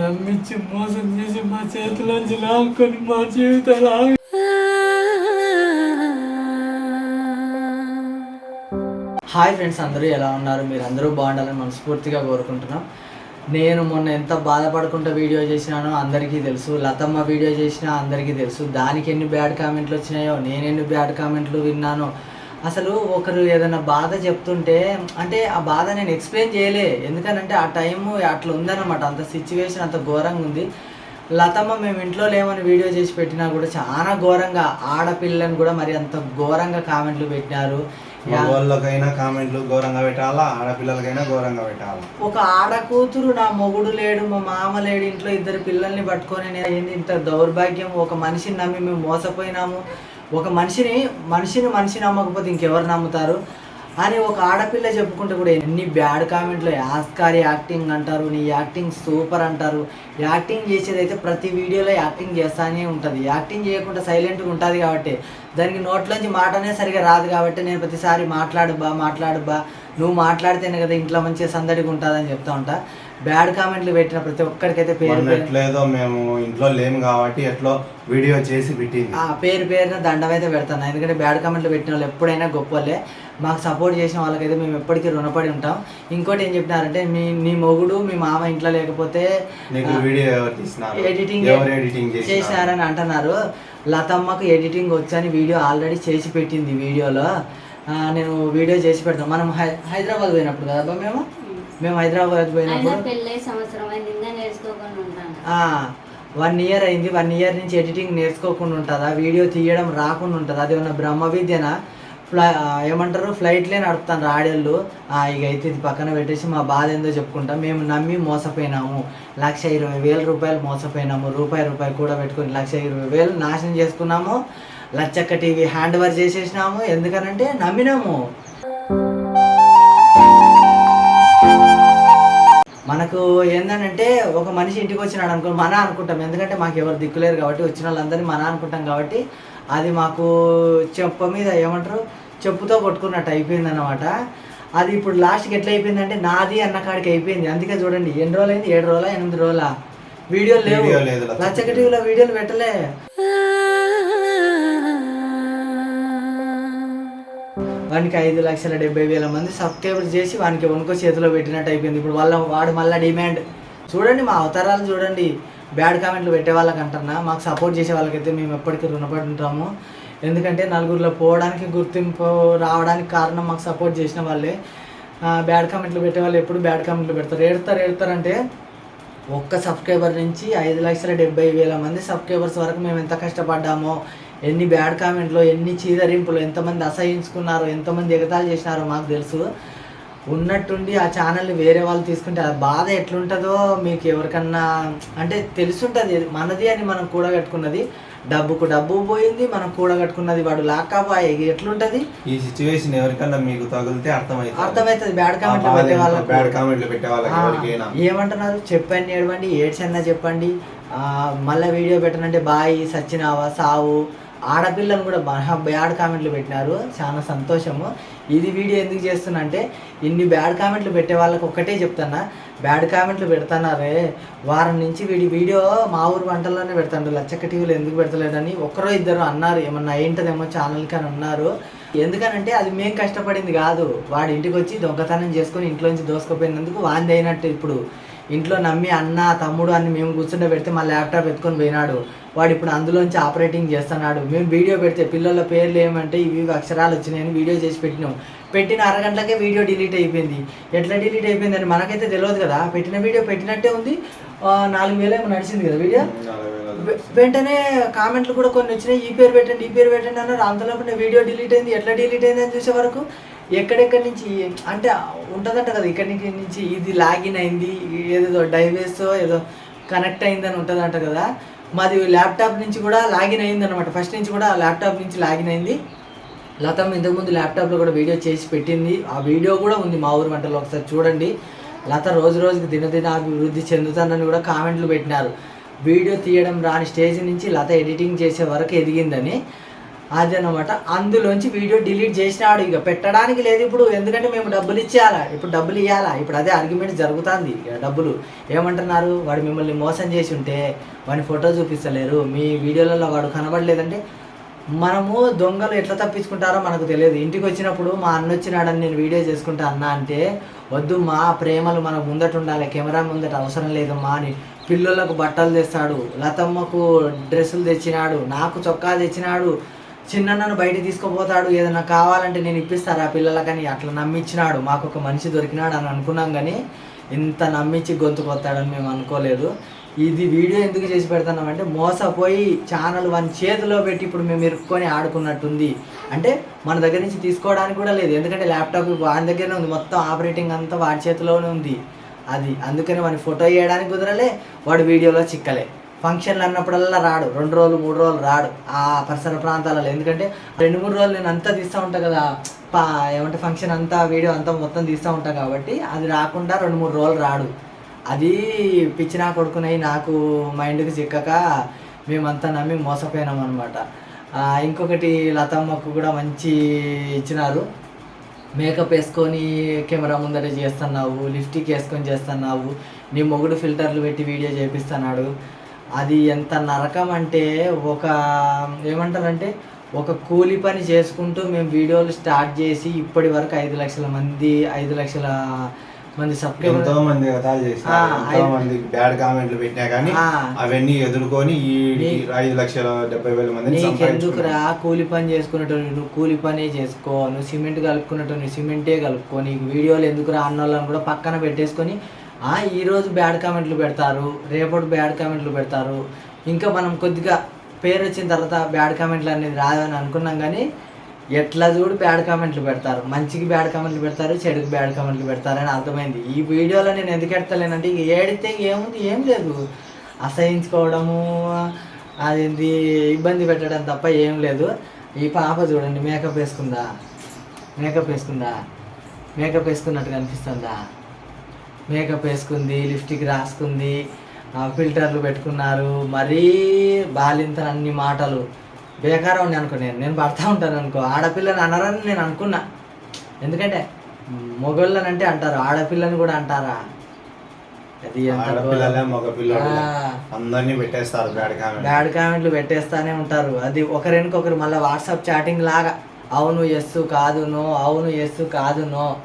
నమ్మించి మోసం చేసి మా చేతిలోంచి లాక్కొని మా జీవితాలు ఆగి హాయ్ ఫ్రెండ్స్ అందరూ ఎలా ఉన్నారు? మీరు అందరూ బాగుండాలని మనస్ఫూర్తిగా కోరుకుంటున్నాం. నేను మొన్న ఎంత బాధపడుకుంటూ వీడియో చేసినానో అందరికీ తెలుసు. లతమ్మ వీడియో చేసినా అందరికీ తెలుసు. దానికి ఎన్ని బ్యాడ్ కామెంట్లు వచ్చినాయో నేను ఎన్ని బ్యాడ్ కామెంట్లు విన్నానో అసలు ఒకరు ఏదైనా బాధ చెప్తుంటే అంటే ఆ బాధ నేను ఎక్స్ప్లెయిన్ చేయలే. ఎందుకనంటే ఆ టైము అట్లా ఉందన్నమాట. అంత సిచ్యువేషన్ అంత ఘోరంగా ఉంది. లతమ్మ మేము ఇంట్లో లేమని వీడియో చేసి పెట్టినా కూడా చాలా ఘోరంగా ఆడపిల్లని కూడా మరి అంత ఘోరంగా కామెంట్లు పెట్టినారు. మగవాళ్ళకైనా కామెంట్లు ఘోరంగా పెట్టాలా? ఆడపిల్లలకైనా ఘోరంగా పెట్టాలా? ఒక ఆడ కూతురు నా మొగుడు లేడు మా మామ లేడు ఇంట్లో ఇద్దరు పిల్లల్ని పట్టుకొని నేను ఇంత దౌర్భాగ్యం? ఒక మనిషిని నమ్మి మేము మోసపోయినాము. ఒక మనిషిని మనిషిని మనిషి నమ్మకపోతే ఇంకెవరు నమ్ముతారు? అని ఒక ఆడపిల్ల చెప్పుకుంటే కూడా ఎన్ని బ్యాడ్ కామెంట్లు. యాస్కారి యాక్టింగ్ అంటారు నీ యాక్టింగ్ సూపర్ అంటారు. యాక్టింగ్ చేసేదైతే ప్రతి వీడియోలో యాక్టింగ్ చేస్తానే ఉంటుంది. యాక్టింగ్ చేయకుండా సైలెంట్గా ఉంటుంది కాబట్టి దానికి నోట్లోంచి మాటనే సరిగా రాదు కాబట్టి నేను ప్రతిసారి మాట్లాడు బా మాట్లాడు బా. నువ్వు మాట్లాడితేనే కదా ఇంట్లో మంచిగా సందడిగా ఉంటుందని చెప్తా ఉంటా. బ్యాడ్ కామెంట్లు పెట్టిన ప్రతి ఒక్కరికైతే పేరు మొన్నట్లేదో మేము ఇంట్లో లేము కాబట్టి ఎట్లో వీడియో చేసి పెట్టింది. ఆ పేరు పేరున దండం అయితే పెడతాను. ఎందుకంటే బ్యాడ్ కామెంట్లు పెట్టిన వాళ్ళు ఎప్పుడైనా గొప్పలే. మాకు సపోర్ట్ చేసిన వాళ్ళకైతే మేము ఎప్పటికీ రుణపడి ఉంటాం. ఇంకోటి ఏం చెప్పినారంటే మీ నీ మొగుడు మీ మామ ఇంట్లో లేకపోతే ఎడిటింగ్ చేసినారని అంటున్నారు. లతమ్మకు ఎడిటింగ్ వచ్చని వీడియో ఆల్రెడీ చేసి పెట్టింది వీడియోలో. నేను వీడియో చేసి పెడతాం మనం హై- హైదరాబాద్ పోయినప్పుడు కదా మేము? మేము హైదరాబాద్ పోయినప్పుడు పెళ్ళై సంవత్సరం అయింది ఇంకా నేర్చుకోకుండా ఉంటాను వన్ ఇయర్ అయింది వన్ ఇయర్ నుంచి ఎడిటింగ్ నేర్చుకోకుండా ఉంటుందా? వీడియో తీయడం రాకుండా ఉంటుంది? అది ఏమన్నా బ్రహ్మ విద్యనా? ఫ్లై ఏమంటారు? ఫ్లైట్లే నడుపుతాను ఆడేళ్ళు. ఇక అయితే ఇది పక్కన పెట్టేసి మా బాధ ఏందో చెప్పుకుంటాం. మేము నమ్మి మోసపోయినాము. లక్ష ఇరవై వేల రూపాయలు మోసపోయినాము. రూపాయి రూపాయి కూడా పెట్టుకొని లక్ష ఇరవై వేలు నాశనం చేసుకున్నాము. లచ్చక్క టీవీ హ్యాండ్ ఓవర్ చేసేసినాము. ఎందుకనంటే నమ్మినాము. మనకు ఏంటంటే ఒక మనిషి ఇంటికి వచ్చినాడు అనుకో మన అనుకుంటాం. ఎందుకంటే మాకు ఎవరు దిక్కులేరు కాబట్టి వచ్చిన వాళ్ళందరినీ మన అనుకుంటాం కాబట్టి అది మాకు చెప్ప మీద ఏమంటారు చెప్పుతో కొట్టుకున్నట్టు అయిపోయింది అనమాట అది ఇప్పుడు లాస్ట్కి ఎట్లా అయిపోయిందంటే నాది అన్న కాడికి అయిపోయింది. అందుకే చూడండి ఎన్ని రోజులు అయింది ఏడు రోజులా? ఎనిమిది రోజులా? వీడియోలు లేవు. వీడియో లేదు, లచ్చక్క లచ్చక టీవీలో వీడియోలు పెట్టలే. వానికి ఐదు లక్షల డెబ్బై వేల మంది సబ్స్క్రైబర్స్ చేసి వానికి వనుకో చేతిలో పెట్టినట్టు అయిపోయింది. ఇప్పుడు వాళ్ళ వాడు మళ్ళీ డిమాండ్. చూడండి మా అవతారాలు చూడండి. బ్యాడ్ కామెంట్లు పెట్టే వాళ్ళకి అంటున్నా. మాకు సపోర్ట్ చేసే వాళ్ళకైతే మేము ఎప్పటికీ రుణపడి ఉంటాము ఎందుకంటే నలుగురిలో పోవడానికి గుర్తింపు రావడానికి కారణం మాకు సపోర్ట్ చేసిన వాళ్ళే. బ్యాడ్ కామెంట్లు పెట్టే వాళ్ళు ఎప్పుడు బ్యాడ్ కామెంట్లు పెడతారు. ఏడతారు ఏడతారంటే ఒక్క సబ్స్క్రైబర్ నుంచి ఐదు లక్షల డెబ్బై వేల మంది సబ్స్క్రైబర్స్ వరకు మేము ఎంత కష్టపడ్డామో ఎన్ని బ్యాడ్ కామెంట్లు ఎన్ని చీదరింపులు ఎంతమంది అసహించుకున్నారో ఎంతమంది ఎగతాళి చేసినారో మాకు తెలుసు. ఉన్నట్టుండి ఆ ఛానల్ని వేరే వాళ్ళు తీసుకుంటే ఆ బాధ ఎట్లుంటుందో మీకు ఎవరికన్నా అంటే తెలుసుంటుంది. మనది అని మనం కూడగట్టుకున్నది. డబ్బుకు డబ్బు పోయింది మనం కూడగట్టుకున్నది వాడు లాక్కపోయి ఎట్లుంటుంది? ఈ సిచ్యువేషన్ ఎవరికన్నా మీకు తగిలితే అర్థమైతుంది. అర్థమవుతుంది బ్యాడ్ కామెంట్లు పెట్టే వాళ్ళకు. బ్యాడ్ కామెంట్లు పెట్టే వాళ్ళకి ఏమంటున్నారు? చెప్పండి ఏడవండి ఏడ్చన్నా చెప్పండి. ఆ, మళ్ళా వీడియో పెట్టనంటే బాయి సచ్చినావా సావు. ఆడపిల్లను కూడా బాగా బ్యాడ్ కామెంట్లు పెట్టినారు. చాలా సంతోషము. ఇది వీడియో ఎందుకు చేస్తున్నా అంటే ఇన్ని బ్యాడ్ కామెంట్లు పెట్టే వాళ్ళకి ఒక్కటే చెప్తానా బ్యాడ్ కామెంట్లు పెడతానారే వారం నుంచి వీడి వీడియో మా ఊరు వంటల్లోనే పెడతాడు లచ్చక్క టీవీలో ఎందుకు పెడతలేడని ఒకరో ఇద్దరు అన్నారు. ఏమన్నా ఏంటదేమో ఛానల్కి అని ఉన్నారు. ఎందుకనంటే అది మేము కష్టపడింది కాదు. వాడి ఇంటికి వచ్చి దొంగతనం చేసుకొని ఇంట్లోంచి దోసుకుపోయినందుకు వాంది అయినట్టు ఇప్పుడు. ఇంట్లో నమ్మి అన్న తమ్ముడు అని మేము కూర్చుంటే పెడితే మా ల్యాప్టాప్ ఎత్తుకొని పోయినాడు. వాడు ఇప్పుడు అందులోంచి ఆపరేటింగ్ చేస్తున్నాడు. మేము వీడియో పెడితే పిల్లల పేర్లు ఏమంటే ఇవి ఇవి అక్షరాలు వచ్చినాయని వీడియో చేసి పెట్టినాం. పెట్టిన అరగంటలకే వీడియో డిలీట్ అయిపోయింది. ఎట్లా డిలీట్ అయిపోయిందని మనకైతే తెలియదు కదా. పెట్టిన వీడియో పెట్టినట్టే ఉంది. నాలుగు వేలు ఏమో నడిచింది కదా వీడియో? వెంటనే కామెంట్లు కూడా కొన్ని వచ్చినాయి. ఈ పేరు పెట్టండి ఈ పేరు పెట్టండి అన్నారు. అంతలోపు వీడియో డిలీట్ అయింది. ఎట్లా డిలీట్ అయింది అని చూసే వరకు ఎక్కడెక్కడి నుంచి? అంటే ఉంటుందంట కదా ఇక్కడి నుంచి నుంచి ఇది లాగిన్ అయింది ఏదో డైవేస్ ఏదో కనెక్ట్ అయిందని ఉంటుందంట కదా. మాది ల్యాప్టాప్ నుంచి కూడా లాగిన్ అయింది అనమాట ఫస్ట్ నుంచి కూడా ల్యాప్టాప్ నుంచి లాగిన్ అయింది. లతమ్మ ఇంతకుముందు ల్యాప్టాప్లో కూడా వీడియో చేసి పెట్టింది. ఆ వీడియో కూడా ఉంది మా ఊరు వంటలో ఒకసారి చూడండి. లత రోజు రోజుకి దినదిన అభివృద్ధి చెందుతానని కూడా కామెంట్లు పెట్టినారు. వీడియో తీయడం రాని స్టేజ్ నుంచి లత ఎడిటింగ్ చేసే వరకు ఎదిగిందని. అది అనమాట అందులోంచి వీడియో డిలీట్ చేసినాడు. ఇక పెట్టడానికి లేదు ఇప్పుడు. ఎందుకంటే మేము డబ్బులు ఇచ్చేయాలా? ఇప్పుడు డబ్బులు ఇవ్వాలా ఇప్పుడు అదే ఆర్గ్యుమెంట్ జరుగుతుంది. ఇక డబ్బులు. ఏమంటున్నారు? వాడు మిమ్మల్ని మోసం చేసి ఉంటే వాడి ఫోటో చూపిస్తలేరు. మీ వీడియోలలో వాడు కనబడలేదంటే మనము దొంగలు ఎట్లా తప్పించుకుంటారో మనకు తెలియదు. ఇంటికి వచ్చినప్పుడు మా అన్న వచ్చినాడని నేను వీడియో చేసుకుంటా అన్నా అంటే వద్దు మా ప్రేమలు మనకు ముందట ఉండాలి. కెమెరా ముందట అవసరం లేదమ్మా అని పిల్లలకు బట్టలు తెస్తాడు. లతమ్మకు డ్రెస్సులు తెచ్చినాడు. నాకు చొక్కా తెచ్చినాడు. చిన్నన్నను బయట తీసుకుపోతాడు ఏదైనా కావాలంటే నేను ఇప్పిస్తారా పిల్లలకని అట్లా నమ్మించినాడు మాకు ఒక మనిషి దొరికినాడు అని అనుకున్నాం కానీ ఇంత నమ్మించి గొంతు కొత్తాడని మేము అనుకోలేదు. ఇది వీడియో ఎందుకు చేసి పెడుతున్నామంటే మోసపోయి ఛానల్ వన్ చేతిలో పెట్టి ఇప్పుడు మేము ఇరుక్కొని ఆడుకున్నట్టుంది. అంటే మన దగ్గర నుంచి తీసుకోవడానికి కూడా లేదు. ఎందుకంటే ల్యాప్టాప్ వాని దగ్గరనే ఉంది. మొత్తం ఆపరేటింగ్ అంతా వాడి చేతిలోనే ఉంది. అది అందుకని వాడిని ఫోటో వేయడానికి కుదరలే వాడు వీడియోలో చిక్కలే. ఫంక్షన్లు అన్నప్పుడల్లా రాడు. రెండు రోజులు మూడు రోజులు రాడు ఆ పరిసర ప్రాంతాలలో. ఎందుకంటే రెండు మూడు రోజులు నేను అంతా తీస్తూ ఉంటాను కదా. పా ఏమంటే ఫంక్షన్ అంతా వీడియో అంతా మొత్తం తీస్తూ ఉంటాను కాబట్టి అది రాకుండా రెండు మూడు రోజులు రాడు. అది పిచ్చి నా కొడుకునై నాకు మైండ్కి చిక్కక మేమంతా నమ్మి మోసపోయినాం అనమాట ఇంకొకటి లతమ్మకు కూడా మంచి ఇచ్చినారు. మేకప్ వేసుకొని కెమెరా ముందర చేస్తున్నావు లిప్స్టిక్ వేసుకొని చేస్తున్నావు నీ మొగుడు ఫిల్టర్లు పెట్టి వీడియో చేపిస్తున్నాడు. అది ఎంత నరకం అంటే ఒక ఏమంటారంటే ఒక కూలి పని చేసుకుంటూ మేము వీడియోలు స్టార్ట్ చేసి ఇప్పటి వరకు ఐదు లక్షల మంది ఐదు లక్షల మంది ఎంతో సబ్స్క్రైబర్ మంది కథాలు ఎంతో మంది బ్యాడ్ కామెంట్లు పెట్టినా కానీ. అవన్నీ ఎదుర్కొని ఈ ఐదు లక్షల డెబ్బై వేల నీకెందుకురా కూలి పని చేసుకున్నట్టు నువ్వు కూలి పనే చేసుకో నువ్వు సిమెంట్ కలుపుకున్నట్టు నువ్వు సిమెంటే కలుపుకో నీకు వీడియోలు ఎందుకురా అన్నోళ్ళని కూడా పక్కన పెట్టేసుకొని ఈరోజు బ్యాడ్ కామెంట్లు పెడతారు రేపటి బ్యాడ్ కామెంట్లు పెడతారు. ఇంకా మనం కొద్దిగా పేరు వచ్చిన తర్వాత బ్యాడ్ కామెంట్లు అనేది రాదని అనుకున్నాం కానీ ఎట్లా చూడు బ్యాడ్ కామెంట్లు పెడతారు. మంచికి బ్యాడ్ కామెంట్లు పెడతారు చెడుకి బ్యాడ్ కామెంట్లు పెడతారని అర్థమైంది. ఈ వీడియోలో నేను ఎందుకు ఎడతలేనంటే ఇక ఏడితే ఏముంది? ఏం లేదు. అసహించుకోవడము అదేంటి ఇబ్బంది పెట్టడం తప్ప ఏం లేదు. ఈ పాప చూడండి మేకప్ వేసుకుందా? మేకప్ వేసుకుందా? మేకప్ వేసుకున్నట్టు కనిపిస్తుందా మేకప్ వేసుకుంది లిప్స్టిక్ రాసుకుంది ఫిల్టర్లు పెట్టుకున్నారు. మరీ బాలింత అన్ని మాటలు. బేకారం ఉంది అనుకో నేను. నేను పడతా ఉంటాను అనుకో. ఆడపిల్లని అనరని నేను అనుకున్నా. ఎందుకంటే మొగోళ్ళని అంటే అంటారు. ఆడపిల్లని కూడా అంటారా? అది. అందరినీ పెట్టేస్తారు బ్యాడ్ కామెంట్ బ్యాడ్ కామెంట్లు పెట్టేస్తానే ఉంటారు. అది ఒకరికొకరు మళ్ళీ వాట్సాప్ చాటింగ్ లాగా. అవును ఎస్ కాదు నో అవును ఎస్ కాదు నో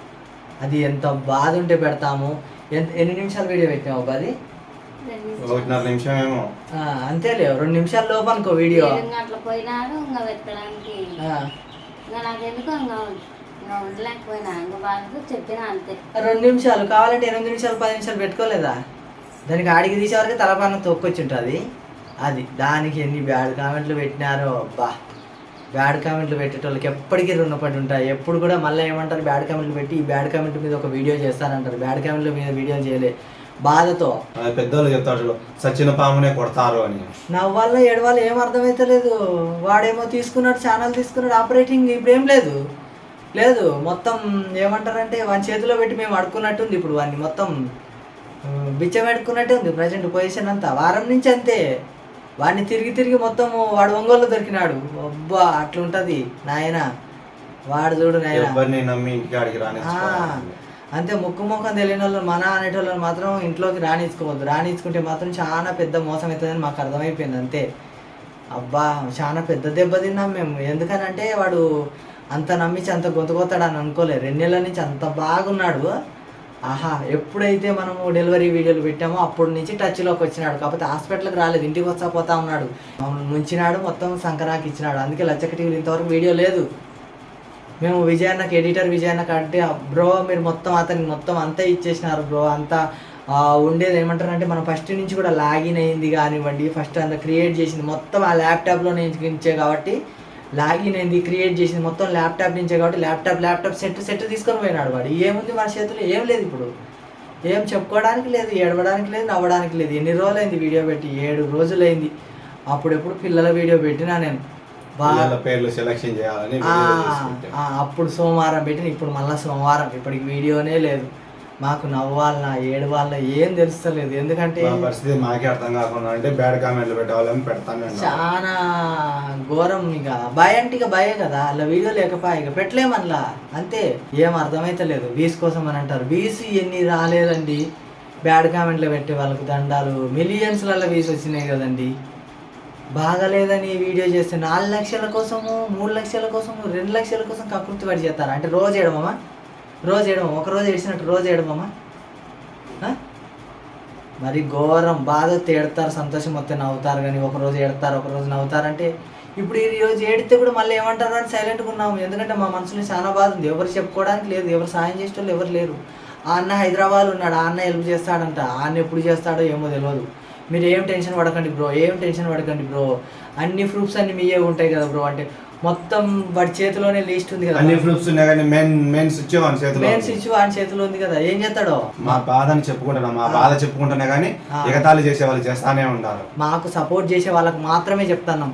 అది ఎంత బాధ ఉంటే పెడతాము. ఎంత ఎన్ని నిమిషాలు వీడియో అబ్బా అది ఒకటిన్నర నిమిషం ఏమో ఆ, అంతేలే రెండు నిమిషాల లోపు అనుకో వీడియో. అట్లా పోయినాడు ఇంకా వెతకడానికి ఆ, ఇంకా నాకెందుకు ఇంకా ఇంకా ఉండలేకపోయినా ఇంకా వాళ్ళతో చెప్పిన అంతే. రెండు నిమిషాలు కావాలంటే ఎనిమిది నిమిషాలు పది నిమిషాలు పెట్టుకోలేదా? దానికి ఆడికి తీసే వరకు తలపాన తొక్కొచ్చి ఉంటుంది అది దానికి ఎన్ని బ్యాడ్ కామెంట్లు పెట్టినారో అబ్బా. బ్యాడ్ కామెంట్లు పెట్టేటోళ్ళకి ఎప్పటికీ రుణపడి ఉంటాయి. ఎప్పుడు కూడా మళ్ళీ ఏమంటారు బ్యాడ్ కామెంట్లు పెట్టి ఈ బ్యాడ్ కామెంట్ మీద ఒక వీడియో చేస్తారంటారు బ్యాడ్ కామెంట్ల మీద వీడియో చేయలే. బాధతో. పెద్దోళ్ళు చెప్తారు సచిన పామునే కొడతారు అని. నవ్వాళ్ళ ఏడవాళ్ళు ఏం అర్థమైతలేదు. వాడేమో తీసుకున్నాడు ఛానల్ తీసుకున్నాడు ఆపరేటింగ్ ఇప్పుడు ఏం లేదు. లేదు మొత్తం ఏమంటారంటే వాని చేతిలో పెట్టి మేము అడుక్కున్నట్టుంది ఇప్పుడు వాడిని మొత్తం. బిచ్చం పెట్టుకున్నట్టే ఉంది ప్రజెంట్ పొజిషన్ అంతా. వారం నుంచి అంతే. వాడిని తిరిగి తిరిగి మొత్తం వాడు ఒంగోలు దొరికినాడు. అబ్బా అట్లుంటది నాయన. వాడు చూడు నాయన. అంతే ముక్కు ముఖం తెలియని వాళ్ళు మన అనేటోళ్ళని మాత్రం ఇంట్లోకి రానిచ్చుకోవద్దు. రానిచ్చుకుంటే మాత్రం చాలా పెద్ద మోసం అవుతుందని మాకు అర్థమైపోయింది అంతే. అబ్బా చాలా పెద్ద దెబ్బ తిన్నాం మేము. ఎందుకనంటే వాడు అంత నమ్మించి అంత గొంతుకొత్తాడని అనుకోలే. రెండు నెలల నుంచి అంత బాగున్నాడు. ఆహా ఎప్పుడైతే మనము డెలివరీ వీడియోలు పెట్టామో అప్పటి నుంచి టచ్లోకి వచ్చినాడు. కాకపోతే హాస్పిటల్కి రాలేదు ఇంటికి వస్తా పోతా ఉన్నాడు. మమ్మల్ని ముంచినాడు మొత్తం సంకరాకి ఇచ్చినాడు. అందుకే లచ్చక టీవీలు ఇంతవరకు వీడియో లేదు. మేము విజయన్నకి ఎడిటర్ విజయన్నకి అంటే బ్రో మీరు మొత్తం అతనికి మొత్తం అంతా ఇచ్చేసినారు బ్రో. అంతా ఉండేది ఉండేది ఏమంటారంటే మనం ఫస్ట్ నుంచి కూడా లాగిన్ అయింది కానివ్వండి ఫస్ట్ అంతా క్రియేట్ చేసింది మొత్తం ఆ ల్యాప్టాప్లో నుంచే కాబట్టి లాగిన్ అయింది క్రియేట్ చేసింది మొత్తం ల్యాప్టాప్ నుంచే కాబట్టి ల్యాప్టాప్ ల్యాప్టాప్ సెట్ సెట్ తీసుకొని పోయినాడు వాడు. ఏముంది మన చేతిలో? ఏం లేదు ఇప్పుడు. ఏం చెప్పుకోవడానికి లేదు ఏడవడానికి లేదు నవ్వడానికి లేదు. ఎన్ని రోజులైంది వీడియో పెట్టి? ఏడు రోజులైంది. అప్పుడెప్పుడు పిల్లల వీడియో పెట్టినా నేను. పేర్లు సెలక్షన్ చేయాలని అప్పుడు సోమవారం పెట్టిన ఇప్పుడు మళ్ళీ సోమవారం. ఇప్పటికి వీడియోనే లేదు. మాకు నవ్వాలనా ఏడవాలనా ఏం తెలుస్తలేదు. ఎందుకంటే పరిస్థితి మాకే అర్థం కాకుండా అంటే బ్యాడ్ కామెంట్లు పెట్టేవాళ్ళని పెడతానే. చాలా ఘోరం ఇక. భయ అంటే ఇక భయే కదా. అలా వీడియో లేకపోయా ఇక పెట్టలేమల్లా అంతే. ఏం అర్థమైతలేదు. వీస్ కోసం అని అంటారు. వీస్ ఎన్ని రాలేదండి. బ్యాడ్ కామెంట్లు పెట్టే వాళ్ళకి దండాలు. మిలియన్స్లలో వీస్ వచ్చినాయి కదండి. బాగాలేదని వీడియో చేస్తే నాలుగు లక్షల కోసము మూడు లక్షల కోసము రెండు లక్షల కోసం కకృతి పడి చేస్తారు? అంటే రోజు ఏడమమ్మా రోజు ఏడమ ఒక రోజు ఏడిచినట్టు రోజు ఏడమమ్మా మరి ఘోరం. బాధ తేడతారు. సంతోషం మొత్తం నవ్వుతారు. కానీ ఒక రోజు ఏడతారు ఒక రోజు ఇప్పుడు ఈ రోజు ఏడితే కూడా మళ్ళీ ఏమంటారు అని సైలెంట్గా ఉన్నాము. ఎందుకంటే మా మనసులో చాలా బాధ ఉంది. ఎవరు చెప్పుకోవడానికి లేదు. ఎవరు సాయం చేసే వాళ్ళు ఎవరు లేరు. ఆ అన్న హైదరాబాద్ ఉన్నాడు. ఆ అన్న హెల్ప్ చేస్తాడంట. ఆ అన్న ఎప్పుడు చేస్తాడో ఏమో తెలియదు మీరు ఏం టెన్షన్ పడకండి బ్రో ఏం టెన్షన్ పడకండి బ్రో అన్ని ప్రూఫ్స్ అన్ని మీయే ఉంటాయి కదా బ్రో అంటే మొత్తం వాడి చేతిలోనే లిస్ట్ ఉంది కదా అన్ని ప్రూఫ్స్ ఉన్నాయి కానీ మెయిన్ మెయిన్ స్విచ్ వాని చేతిలో మెయిన్. స్విచ్ వాడి చేతిలో ఉంది కదా. ఏం చేస్తాడో? మా బాధని చెప్పుకుంటున్నాం మా బాధ చెప్పుకుంటున్నా కానీ. ఎగతాళి చేసే వాళ్ళు చేస్తానే ఉంటారు. మాకు సపోర్ట్ చేసే వాళ్ళకి మాత్రమే చెప్తున్నాం.